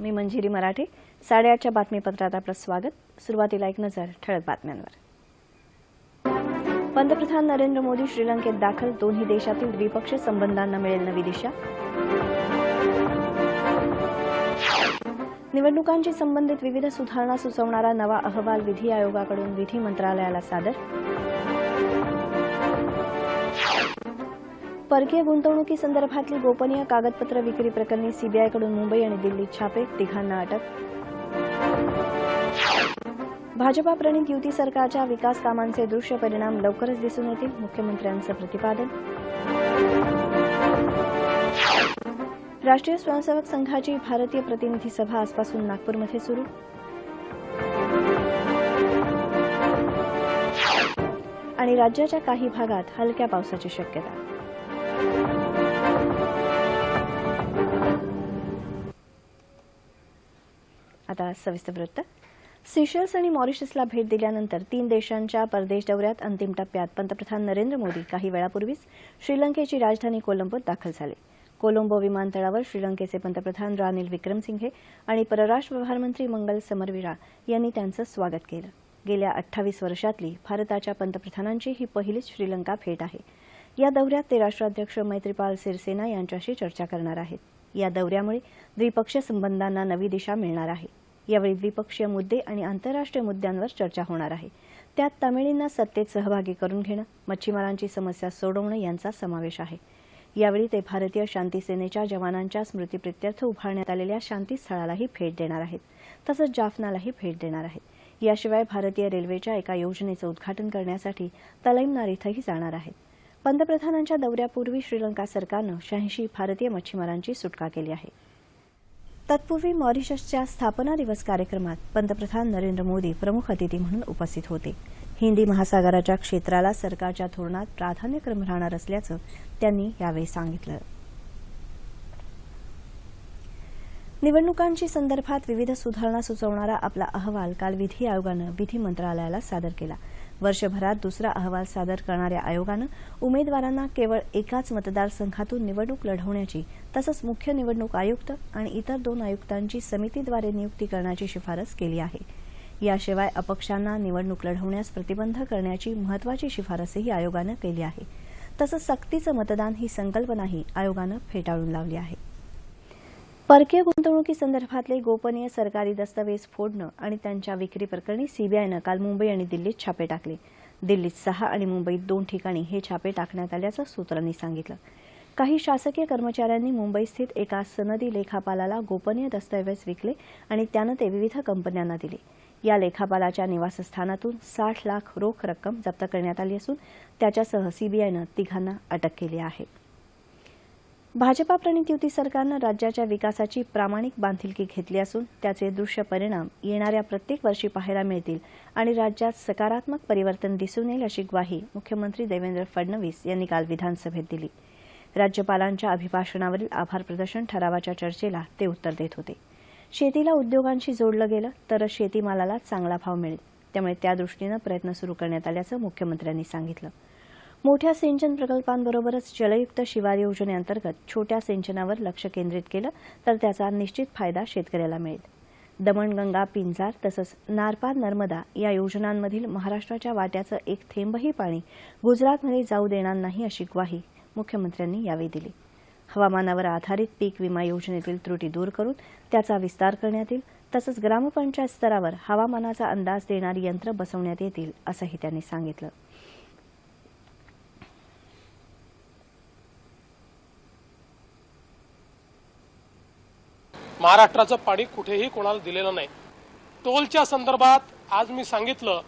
मी मंजिरी मराठे. साडेआठच्या बातमीपत्रात आपलं स्वागत. सुरुवातीला एक नजर ठळक बातम्यांवर. पंतप्रधान नरेंद्र मोदी श्रीलंकेत दाखल. दोन्ही देशातील द्विपक्षीय संबंधांना मिळेल नवी दिशा. निवडणुकांशी संबंधित विविध सुधारणा सुचवणारा नवा अहवाल विधी आयोगाकडून विधी मंत्रालयाला सादर. परकीय गुंतवणुकीसंदर्भातली गोपनीय कागदपत्र विक्री प्रकरणी सीबीआयकडून मुंबई आणि दिल्लीत छापे तिघांना अटक. भाजपा प्रणित युती सरकारच्या विकास कामांचे दृश्य परिणाम लवकरच दिसून येतील मुख्यमंत्र्यांचं प्रतिपादन. राष्ट्रीय स्वयंसेवक संघाची भारतीय प्रतिनिधी सभा आजपासून नागपूरमध्ये सुरू. आणि राज्याच्या काही भागात हलक्या पावसाची शक्यता. आता सविस्तर वृत्त सिशल्स आणि मॉरिशसला भेट दिल्यानंतर तीन देशांच्या परदेश दौऱ्यात अंतिम टप्प्यात पंतप्रधान नरेंद्र मोदी काही वेळापूर्वीच श्रीलंकेची राजधानी कोलंबोत दाखल झाले. कोलंबो विमानतळावर श्रीलंकेचे पंतप्रधान रानिल विक्रमसिंघे आणि परराष्ट्र व्यवहार मंत्री मंगल समरवीरा यांनी त्यांचं स्वागत केलं. गेल्या अठ्ठावीस वर्षातली भारताच्या पंतप्रधानांची ही पहिलीच श्रीलंका भेट आहे. या दौऱ्यात ते राष्ट्राध्यक्ष मैत्रीपाल सिरसेना यांच्याशी चर्चा करणार आहेत. या दौऱ्यामुळे द्विपक्षीय संबंधांना नवी दिशा मिळणार आहे. यावेळी द्विपक्षीय मुद्दे आणि आंतरराष्ट्रीय मुद्द्यांवर चर्चा होणार आहे. त्यात तामिळींना सत्तेत सहभागी करून घेणं मच्छीमारांची समस्या सोडवणं यांचा समावेश आहे. यावेळी ते भारतीय शांती सेनेच्या जवानांच्या स्मृतीप्रित्यर्थ उभारण्यात आलेल्या शांतीस्थळालाही भेट देणार आहेत तसंच जाफनालाही भेट देणार आहेत. याशिवाय भारतीय रेल्वेच्या एका योजनेचं उद्घाटन करण्यासाठी तलैमनार इथंही जाणार आहेत. पंतप्रधानांच्या दौऱ्यापूर्वी श्रीलंका सरकारनं शहाऐंशी भारतीय मच्छीमारांची सुटका केली आहे. तत्पूर्वी मॉरिशसच्या स्थापना दिवस कार्यक्रमात पंतप्रधान नरेंद्र मोदी प्रमुख अतिथी म्हणून उपस्थित होते. हिंदी महासागराच्या क्षेत्राला सरकारच्या धोरणात प्राधान्यक्रम राहणार असल्याचं त्यांनी यावेळी सांगितलं. निवडणुकांची संदर्भात विविध सुधारणा सुचवणारा आपला अहवाल काल विधी आयोगानं विधी मंत्रालयाला सादर केला. वर्षभरात दुसरा अहवाल सादर करणाऱ्या आयोगानं उमेदवारांना केवळ एकाच मतदारसंघातून निवडणूक लढवण्याची तसंच मुख्य निवडणूक आयुक्त आणि इतर दोन आयुक्तांची समितीद्वारे नियुक्ती करण्याची शिफारस केली आहे. याशिवाय अपक्षांना निवडणूक लढवण्यास प्रतिबंध करण्याची महत्वाची शिफारसही आयोगानं केली आहे. तसंच सक्तीचं मतदान ही संकल्पनाही आयोगानं फेटाळून लावली आहे. परकीय गुंतवणुकीसंदर्भातले गोपनीय सरकारी दस्तावेज फोडणं आणि त्यांच्या विक्री प्रकरणी सीबीआयनं काल मुंबई आणि दिल्लीत छापे टाकले. दिल्लीत सहा आणि मुंबईत दोन ठिकाणी हे छापे टाकण्यात आल्याचं सूत्रांनी सांगितलं. काही शासकीय कर्मचाऱ्यांनी मुंबईस्थित एका सनदी लेखापालाला गोपनीय दस्तावेज विकले आणि त्यानं ते विविध कंपन्यांना दिले. या लेखापालाच्या निवासस्थानातून साठ लाख रोख रक्कम जप्त करण्यात आली असून त्याच्यासह सीबीआयनं तिघांना अटक केली आहे. भाजपा प्रणित युती सरकारनं राज्याच्या विकासाची प्रामाणिक बांधिलकी घेतली असून त्याचे दृश्य परिणाम येणाऱ्या प्रत्येक वर्षी पाहायला मिळतील आणि राज्यात सकारात्मक परिवर्तन दिसून येईल अशी ग्वाही मुख्यमंत्री देवेंद्र फडणवीस यांनी काल विधानसभेत दिली. राज्यपालांच्या अभिभाषणावरील आभार प्रदर्शन ठरावाच्या चर्चेला ते उत्तर देत होते. शेतीला उद्योगांशी जोडलं गेलं तरच शेतीमालाला चांगला भाव मिळेल. त्यामुळे त्यादृष्टीनं प्रयत्न सुरू करण्यात आल्याचं मुख्यमंत्र्यांनी सांगितलं. मोठ्या सिंचन प्रकल्पांबरोबरच जलयुक्त शिवार योजनेअंतर्गत छोट्या सिंचनावर लक्ष केंद्रित केलं तर त्याचा निश्चित फायदा शेतकऱ्याला मिळेल. दमणगंगा पिंजार तसंच नारपार नर्मदा या योजनांमधील महाराष्ट्राच्या वाट्याचं एक थेंबही पाणी गुजरातमध्ये जाऊ देणार नाही अशी ग्वाही मुख्यमंत्र्यांनी यावेळी दिली. हवामानावर आधारित पीक विमा योजनेतील त्रुटी दूर करून त्याचा विस्तार करण्यात येईल तसंच ग्रामपंचायत स्तरावर हवामानाचा अंदाज देणारी यंत्र बसवण्यात येतील असंही त्यांनी सांगितलं. महाराष्ट्राचं पाणी कुठेही कोणाला दिलेलं नाही. टोलच्या संदर्भात आज मी सांगितलं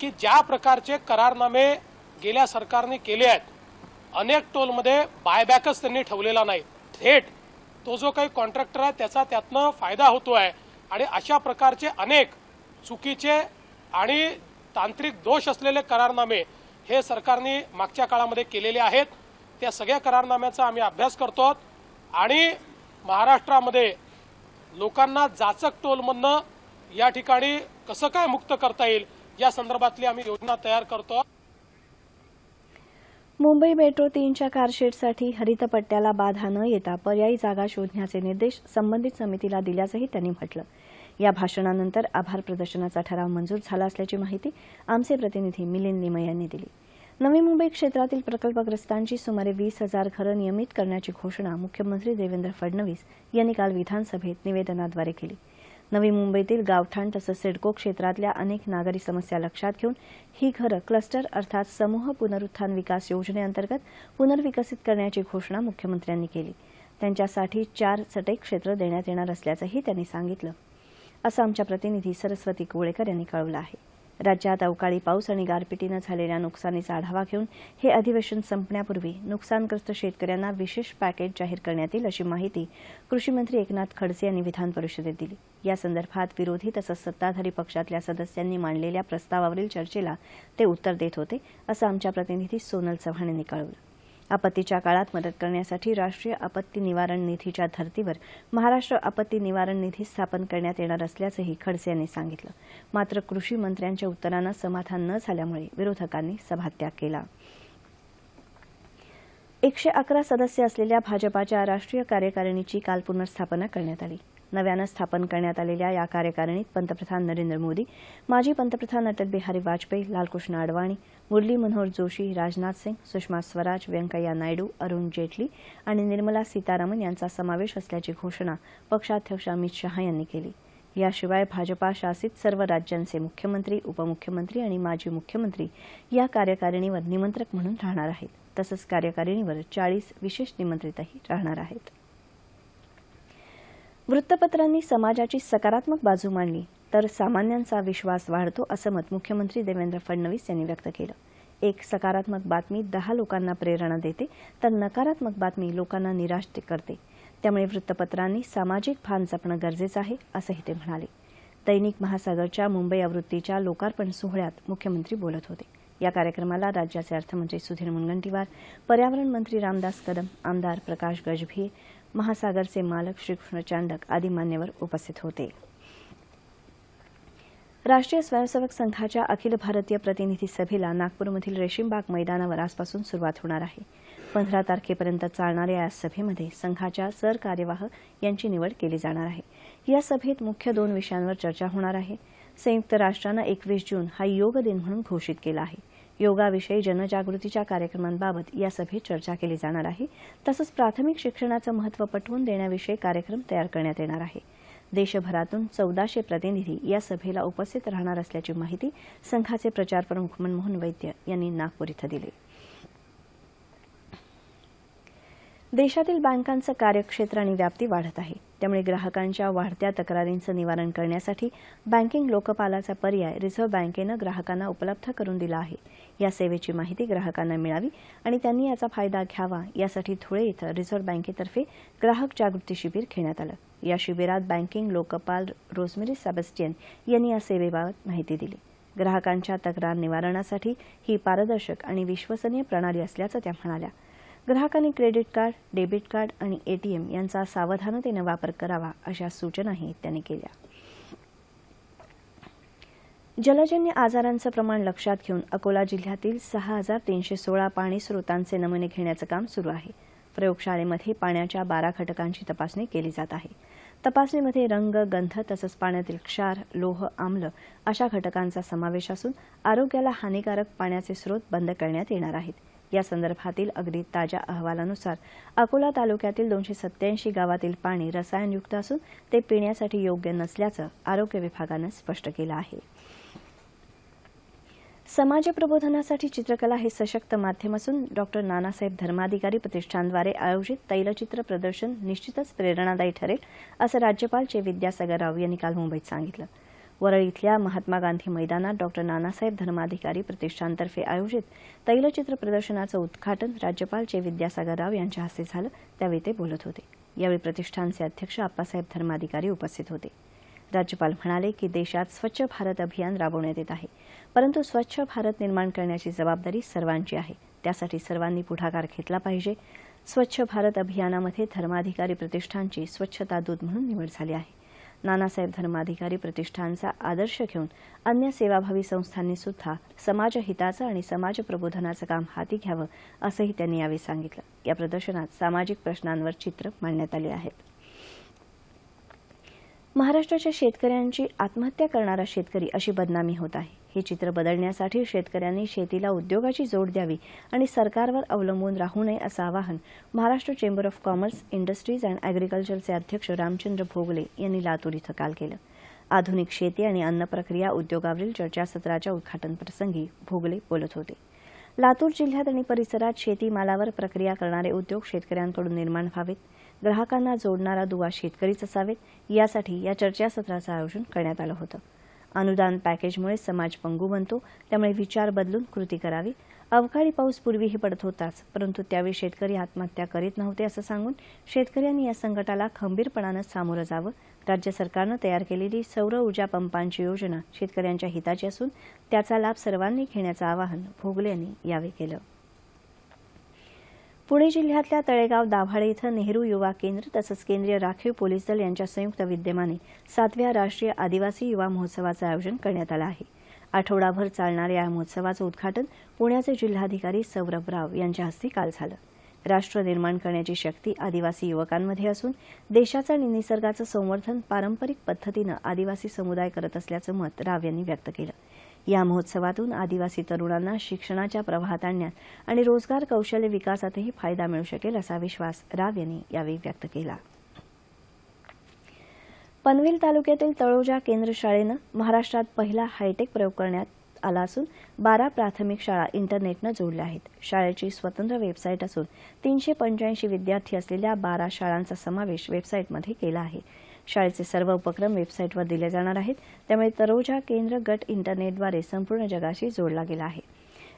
की ज्या प्रकारचे करारनामे गेल्या सरकारने केले आहेत अनेक टोलमध्ये बायबॅकच त्यांनी ठेवलेला नाही. थेट तो जो काही कॉन्ट्रॅक्टर आहे त्याचा त्यातनं फायदा होतो आहे आणि अशा प्रकारचे अनेक चुकीचे आणि तांत्रिक दोष असलेले करारनामे हे सरकारने मागच्या काळामध्ये केलेले आहेत. त्या सगळ्या करारनाम्याचा आम्ही अभ्यास करतो आणि महाराष्ट्रामध्ये लोकांना जाचक टोलमधनं या ठिकाणी कसं काय मुक्त करता येईल या संदर्भातली आम्ही योजना तयार करतो. मुंबई मेट्रो तीनच्या कारशेडसाठी हरितपट्ट्याला बाधा न येता पर्यायी जागा शोधण्याचे निर्देश संबंधित समितीला दिल्याचंही त्यांनी म्हटलं. या भाषणानंतर आभार प्रदर्शनाचा ठराव मंजूर झाला असल्याची माहिती आमचे प्रतिनिधी मिलिंद निमय यांनी दिली. नवी मुंबई क्षेत्रातील प्रकल्पग्रस्तांची सुमारे वीस हजार घरं नियमित करण्याची घोषणा मुख्यमंत्री देवेंद्र फडणवीस यांनी काल विधानसभेत निवेदनाद्वारे केली. नवी मुंबईतील गावठाण तसंच सिडको क्षेत्रातल्या अनेक नागरी समस्या लक्षात घेऊन ही घरं क्लस्टर अर्थात समूह पुनरुत्थान विकास योजनेअंतर्गत पुनर्विकसित करण्याची घोषणा मुख्यमंत्र्यांनी केली. त्यांच्यासाठी चार चटई क्षेत्र देण्यात येणार असल्याचंही त्यांनी सांगितलं. असं आमच्या प्रतिनिधी सरस्वती कोळेकर यांनी कळवलं आहे. राज्यात अवकाळी पाऊस आणि गारपिटीनं झालेल्या नुकसानीचा आढावा घेऊन हे अधिवेशन संपण्यापूर्वी नुकसानग्रस्त शेतकऱ्यांना विशेष पॅकेज जाहीर करण्यात येईल अशी माहिती कृषीमंत्री एकनाथ खडसे यांनी विधान परिषदेत दिली. या संदर्भात विरोधी तसंच सत्ताधारी पक्षातल्या सदस्यांनी मांडलेल्या प्रस्तावावरील चर्चेला ते उत्तर देत होते असं आमच्या प्रतिनिधी सोनल चव्हाण यांनी कळवलं. आपत्तीच्या काळात मदत करण्यासाठी राष्ट्रीय आपत्ती निवारण निधीच्या धर्तीवर महाराष्ट्र आपत्ती निवारण निधी स्थापन करण्यात येणार असल्याचंही खडसे यांनी सांगितलं. मात्र कृषी मंत्र्यांच्या उत्तरानं समाधान न झाल्यामुळे विरोधकांनी सभात्याग केला. एकशे अकरा सदस्य असलेल्या भाजपाच्या राष्ट्रीय कार्यकारिणीची काल पुनर्स्थापना करण्यात आली. नव्यानं स्थापन करण्यात आलेल्या या कार्यकारिणीत पंतप्रधान नरेंद्र मोदी माजी पंतप्रधान अटल बिहारी वाजपेयी लालकृष्ण अडवाणी मुरली मनोहर जोशी राजनाथ सिंग सुषमा स्वराज व्यंकय्या नायडू अरुण जेटली आणि निर्मला सीतारामन यांचा समावेश असल्याची घोषणा पक्षाध्यक्ष अमित शहा यांनी केली. याशिवाय भाजपा शासित सर्व राज्यांचे मुख्यमंत्री उपमुख्यमंत्री आणि माजी मुख्यमंत्री या कार्यकारिणीवर निमंत्रक म्हणून राहणार आहेत. तसंच कार्यकारिणीवर चाळीस विशेष निमंत्रितही राहणार आहेत. वृत्तपत्रांनी समाजाची सकारात्मक बाजू मांडली तर सामान्यांचा विश्वास वाढतो असं मत मुख्यमंत्री देवेंद्र फडणवीस यांनी व्यक्त केलं. एक सकारात्मक बातमी दहा लोकांना प्रेरणा देते तर नकारात्मक बातमी लोकांना निराश करते. त्यामुळे वृत्तपत्रांनी सामाजिक भान जपणं गरजेचं आहे असंही ते म्हणाले. दैनिक महासागरच्या मुंबई आवृत्तीच्या लोकार्पण सोहळ्यात मुख्यमंत्री बोलत होते. या कार्यक्रमाला राज्याचे अर्थमंत्री सुधीर मुनगंटीवार पर्यावरण मंत्री रामदास कदम आमदार प्रकाश गजभिये महासागरचे मालक श्रीकृष्ण चांडक आदी मान्यवर उपस्थित होते। राष्ट्रीय स्वयंसेवक संघाच्या अखिल भारतीय प्रतिनिधी सभेला नागपूरमधील रेशीमबाग मैदानावर आजपासून सुरुवात होणार आहे. पंधरा तारखेपर्यंत चालणाऱ्या या सभेमध्ये संघाच्या सरकार्यवाह यांची निवड केली जाणार आहे. या सभेत मुख्य दोन विषयांवर चर्चा होणार आहे. संयुक्त राष्ट्रानं एकवीस जून हा योग दिन म्हणून घोषित केला आहे. योगाविषयी जनजागृतीच्या कार्यक्रमांबाबत या सभेत चर्चा केली जाणार आहे. तसंच प्राथमिक शिक्षणाचं महत्त्व पटवून देण्याविषयी कार्यक्रम तयार करण्यात येणार आहे. देशभरातून चौदाशे प्रतिनिधी या सभेला उपस्थित राहणार असल्याची माहिती संघाचे प्रचार प्रमुख मनमोहन वैद्य यांनी नागपूर इथं दिली. देशातील बँकांचं कार्यक्षेत्र आणि व्याप्ती वाढत आहे. त्यामुळे ग्राहकांच्या वाढत्या तक्रारींचं निवारण करण्यासाठी बँकिंग लोकपालाचा पर्याय रिझर्व्ह बँकेनं ग्राहकांना उपलब्ध करून दिला आहे. या सेवेची माहिती ग्राहकांना मिळावी आणि त्यांनी याचा फायदा घ्यावा यासाठी धुळे इथं रिझर्व्ह बँकेतर्फे ग्राहक जागृती शिबिर घेण्यात आलं. या शिबिरात बँकिंग लोकपाल रोजमेरी सॅबस्टियन यांनी या सेवेबाबत माहिती दिली. ग्राहकांच्या तक्रार निवारणासाठी ही पारदर्शक आणि विश्वसनीय प्रणाली असल्याचं त्या म्हणाल्या. ग्राहकांनी क्रेडिट कार्ड डेबिट कार्ड आणि एटीएम यांचा सावधानतेनं वापर करावा अशा सूचनाही त्यांनी केल्या. जलजन्य आजारांचं प्रमाण लक्षात घेऊन अकोला जिल्ह्यातील सहा हजार तीनशे सोळा पाणी स्रोतांचे नमुने घेण्याचं काम सुरू आहे. प्रयोगशाळेमध्ये पाण्याच्या बारा घटकांची तपासणी केली जात आहे. तपासणीमध्ये रंग गंध तसंच पाण्यातील क्षार लोह आम्ल अशा घटकांचा समावेश असून आरोग्याला हानिकारक पाण्याचे स्रोत बंद करण्यात येणार आहेत. या संदर्भातील अगदी ताज्या अहवालानुसार अकोला तालुक्यातील दोनशे सत्याऐंशी गावातील पाणी रसायनयुक्त असून ते पिण्यासाठी योग्य नसल्याचं आरोग्य विभागानं स्पष्ट केलं आहे. समाज प्रबोधनासाठी चित्रकला हे सशक्त माध्यम असून डॉक्टर नानासाहेब धर्माधिकारी प्रतिष्ठानद्वारे आयोजित तैलचित्र प्रदर्शन निश्चितच प्रेरणादायी ठरेल असं राज्यपाल चे विद्यासागर राव यांनी काल मुंबईत सांगितलं. वरळी इथल्या महात्मा गांधी मैदानात डॉक्टर नानासाहेब धर्माधिकारी प्रतिष्ठानतर्फे आयोजित तैलचित्र प्रदर्शनाचं उद्घाटन राज्यपाल चे विद्यासागर राव यांच्या हस्ते झालं. त्यावेळी ते बोलत होते. यावेळी प्रतिष्ठानचे अध्यक्ष आप्पासाहेब धर्माधिकारी उपस्थित होते. राज्यपाल म्हणाले की देशात स्वच्छ भारत अभियान राबवण्यात येत आहे. परंतु स्वच्छ भारत निर्माण करण्याची जबाबदारी सर्वांची आहे. त्यासाठी सर्वांनी पुढाकार घेतला पाहिजे. स्वच्छ भारत अभियानामध्ये धर्माधिकारी प्रतिष्ठानची स्वच्छता दूत म्हणून निवड झाली आहे. नानासाहेब धर्माधिकारी प्रतिष्ठानचा आदर्श घेऊन अन्य सेवाभावी संस्थांनी सुद्धा समाजहिताचं आणि समाज प्रबोधनाचं काम हाती घ्यावं असंही त्यांनी यावेळी सांगितलं. या प्रदर्शनात सामाजिक प्रश्नांवर चित्र मांडण्यात आली आहेत. महाराष्ट्राच्या शेतकऱ्यांची आत्महत्या करणारा शेतकरी अशी बदनामी होत आहे. हे चित्र बदलण्यासाठी शेतकऱ्यांनी शेतीला उद्योगाची जोड द्यावी आणि सरकारवर अवलंबून राहू नये असं आवाहन Maharashtra chamber of commerce industries and अॅग्रिकल्चरचे अध्यक्ष रामचंद्र भोगले यांनी लातूर इथं काल केलं. आधुनिक शेती आणि अन्न प्रक्रिया उद्योगावरील चर्चासत्राच्या उद्घाटनप्रसंगी भोगले बोलत होते. लातूर जिल्ह्यात आणि परिसरात शेतीमालावर प्रक्रिया करणारे उद्योग शेतकऱ्यांकडून निर्माण व्हावेत. ग्राहकांना जोडणारा दुवा शेतकरीच असावेत. यासाठी या चर्चासत्राचं आयोजन करण्यात आलं होतं. अनुदान पॅकेजमुळे समाज पंगू बनतो. त्यामुळे विचार बदलून कृती करावी. अवकाळी पाऊस पूर्वीही पडत होताच परंतु त्यावेळी शेतकरी आत्महत्या करीत नव्हते असं सांगून शेतकऱ्यांनी या संकटाला खंबीरपणानं सामोरं जावं. राज्य सरकारनं तयार केलेली सौर ऊर्जा पंपांची योजना शेतकऱ्यांच्या हिताची असून त्याचा लाभ सर्वांनी घेण्याचं आवाहन भोगले यांनी यावेळी केलं. पुणे जिल्ह्यातल्या तळेगाव दाभाडे इथं नेहरू युवा केंद्र तसंच केंद्रीय राखीव पोलीस दल यांच्या संयुक्त विद्यमाने सातव्या राष्ट्रीय आदिवासी युवा महोत्सवाचं आयोजन करण्यात आलं आहे. आठवडाभर चालणाऱ्या या महोत्सवाचं उद्घाटन पुण्याचे जिल्हाधिकारी सौरभ राव यांच्या हस्ते काल झालं. राष्ट्र निर्माण करण्याची शक्ती आदिवासी युवकांमध्ये असून देशाचं आणि निसर्गाचं संवर्धन पारंपरिक पद्धतीनं आदिवासी समुदाय करत असल्याचं मत राव यांनी व्यक्त केलं. या महोत्सवातून आदिवासी तरुणांना शिक्षणाच्या प्रवाहात आणण्यात आणि रोजगार कौशल्य विकासातही फायदा मिळू शकेल असा विश्वास राव यांनी यावेळी व्यक्त केला. पनवेल तालुक्यातील तळोजा केंद्र शाळेनं महाराष्ट्रात पहिला हायटेक प्रयोग करण्यात आला असून बारा प्राथमिक शाळा इंटरनेटनं जोडल्या आहेत. शाळेची स्वतंत्र वेबसाईट असून तीनशे पंच्याऐंशी विद्यार्थी असलेल्या बारा शाळांचा समावेश वेबसाईटमध्ये केला आहे. शाळेचे सर्व उपक्रम वेबसाईटवर दिले जाणार आहेत. त्यामुळे तरोजा केंद्र गट इंटरनेटद्वारे संपूर्ण जगाशी जोडला गेला आहे.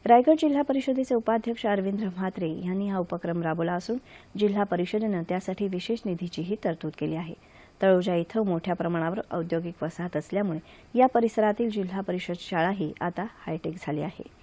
रायगड जिल्हा परिषदेचे उपाध्यक्ष अरविंद म्हात्रे यांनी हा उपक्रम राबवला असून जिल्हा परिषदेनं त्यासाठी विशेष निधीचीही तरतूद केली आहे. तळोजा इथं मोठ्या प्रमाणावर औद्योगिक वसाहत असल्यामुळे या परिसरातील जिल्हा परिषद शाळाही आता हायटेक झाली आहे.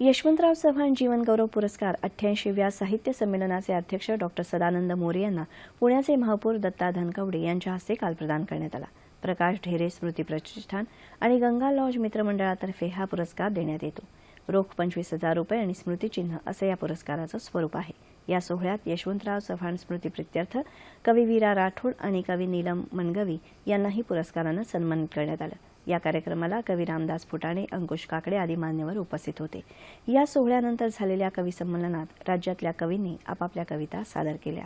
यशवंतराव चव्हाण जीवनगौरव पुरस्कार अठ्ठ्याऐंशीव्या साहित्य संमेलनाचे अध्यक्ष डॉक्टर सदानंद मोरे यांना पुण्याचे महापौर दत्ता धनकवडे यांच्या हस्ते काल प्रदान करण्यात आला. प्रकाश ढेरे स्मृती प्रतिष्ठान आणि गंगा लॉज मित्रमंडळातर्फे हा पुरस्कार देण्यात येतो. रोख पंचवीस हजार रुपये आणि स्मृतिचिन्ह असं या पुरस्काराचं स्वरूप आहे. या सोहळ्यात यशवंतराव चव्हाण स्मृती प्रित्यर्थ कवी वीरा राठोड आणि कवी नीलम मनगवी यांनाही पुरस्कारानं सन्मानित करण्यात आलं. या कार्यक्रमाला कवी रामदास फुटाणे अंकुश काकडे आदी मान्यवर उपस्थित होते. या सोहळ्यानंतर झालेल्या कवी संमेलनात राज्यातल्या कवींनी आपापल्या कविता सादर केल्या.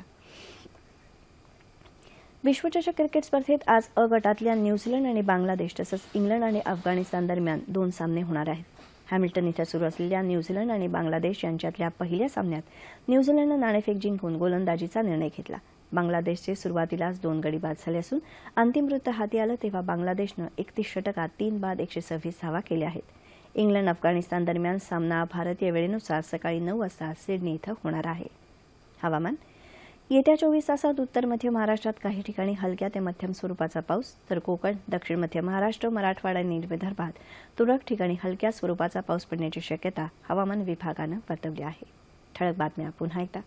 विश्वचषक क्रिकेट स्पर्धेत आज अ गटातल्या न्यूझीलंड आणि बांगलादेश तसंच इंग्लंड आणि अफगाणिस्तान दरम्यान दोन सामने होणार आहेत. हॅमिल्टन इथं सुरू असलेल्या न्यूझीलंड आणि बांगलादेश यांच्यातल्या पहिल्या सामन्यात न्यूझीलंडनं नाणेफेक जिंकून गोलंदाजीचा निर्णय घेतला. बांगलादेशचे सुरुवातीलाच दोन गडी बाद झाले असून अंतिम वृत्त हाती आलं तेव्हा बांगलादेशनं एकतीस षटकात तीन बाद एकशे सव्वीस धावा केल्या आहेत. इंग्लंड अफगाणिस्तान दरम्यान सामना भारतीय वेळेनुसार सकाळी नऊ वाजता सिडनी इथं होणार आहे. हवामान येत्या चोवीस तासात उत्तर मध्य महाराष्ट्रात काही ठिकाणी हलक्या ते मध्यम स्वरूपाचा पाऊस तर कोकण दक्षिण मध्य महाराष्ट्र मराठवाडा आणि विदर्भात तुरळक ठिकाणी हलक्या स्वरूपाचा पाऊस पडण्याची शक्यता हवामान विभागानं वर्तवली आहे. ठळक बातम्या पुन्हा एकदा.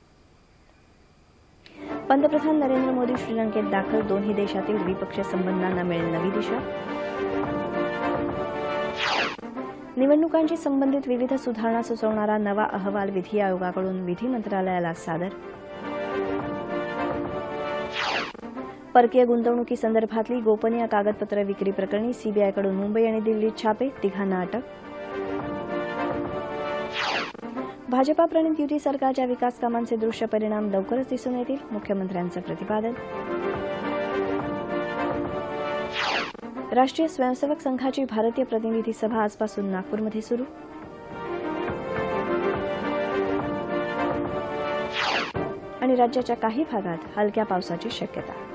पंतप्रधान नरेंद्र मोदी श्रीलंकेत दाखल दोन्ही देशातील द्विपक्षीय संबंधांना मिळेल नवी दिशा. निवडणुकांशी संबंधित विविध सुधारणा सुचवणारा नवा अहवाल विधी आयोगाकडून विधी मंत्रालयाला सादर. परकीय गुंतवणुकीसंदर्भातली गोपनीय कागदपत्र विक्री प्रकरणी सीबीआयकडून मुंबई आणि दिल्लीत छापे तिघांना अटक. भाजपा प्रणित युती सरकारच्या विकास कामांचे दृश्य परिणाम लवकरच दिसून येतील. मुख्यमंत्र्यांचं प्रतिपादन. राष्ट्रीय स्वयंसेवक संघाची भारतीय प्रतिनिधी सभा आजपासून नागपूरमध्ये सुरू. आणि राज्याच्या काही भागात हलक्या पावसाची शक्यता.